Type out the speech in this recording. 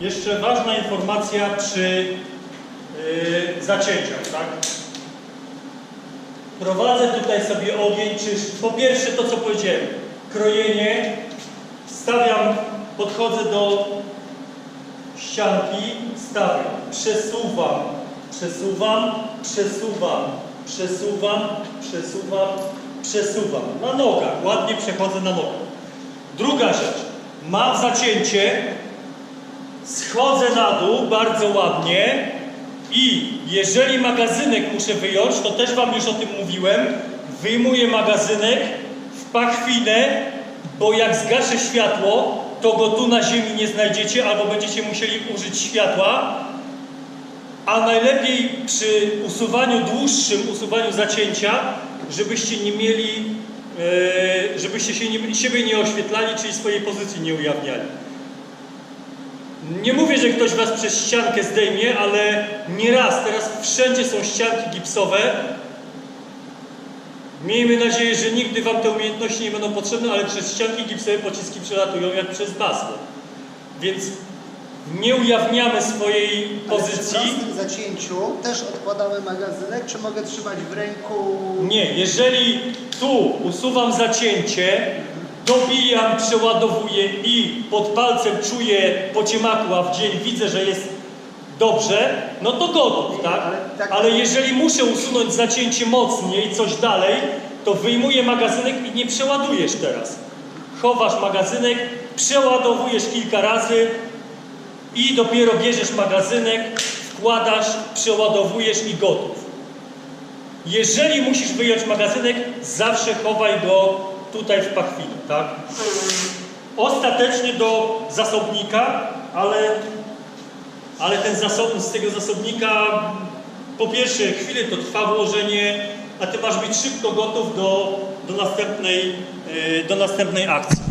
Jeszcze ważna informacja przy yy, zacięciach, tak? Prowadzę tutaj sobie ogień, czy po pierwsze to co powiedziałem, krojenie, stawiam, podchodzę do ścianki, stawiam, przesuwam, przesuwam, przesuwam, przesuwam, przesuwam, przesuwam. Na nogach, ładnie przechodzę na nogach. Druga rzecz, mam zacięcie, schodzę na dół bardzo ładnie i jeżeli magazynek muszę wyjąć, to też Wam już o tym mówiłem, wyjmuję magazynek w pachwinę, bo jak zgaszę światło, to go tu na ziemi nie znajdziecie albo będziecie musieli użyć światła, a najlepiej przy usuwaniu dłuższym, usuwaniu zacięcia, żebyście nie mieli, e, żebyście się nie, siebie nie oświetlali, czyli swojej pozycji nie ujawniali. Nie mówię, że ktoś was przez ściankę zdejmie, ale nieraz, teraz wszędzie są ścianki gipsowe. Miejmy nadzieję, że nigdy wam te umiejętności nie będą potrzebne, ale przez ścianki gipsowe pociski przelatują jak przez masło. Więc nie ujawniamy swojej Ale przy pozycji. prostym zacięciu też odkładamy magazynek, czy mogę trzymać w ręku? Nie, jeżeli tu usuwam zacięcie, dobijam, przeładowuję i pod palcem czuję po ciemaku, a w dzień widzę, że jest dobrze, no to gotów, tak? Ale tak- Ale jeżeli muszę usunąć zacięcie mocniej, coś dalej, to wyjmuję magazynek i nie przeładujesz teraz. Chowasz magazynek, przeładowujesz kilka razy i dopiero bierzesz magazynek, wkładasz, przeładowujesz i gotów. Jeżeli musisz wyjąć magazynek, zawsze chowaj go tutaj w pachwinie, tak? Ostatecznie do zasobnika, ale, ale ten zasob, z tego zasobnika po pierwsze chwilę to trwa włożenie, a ty masz być szybko gotów do, do, następnej, e, do następnej akcji.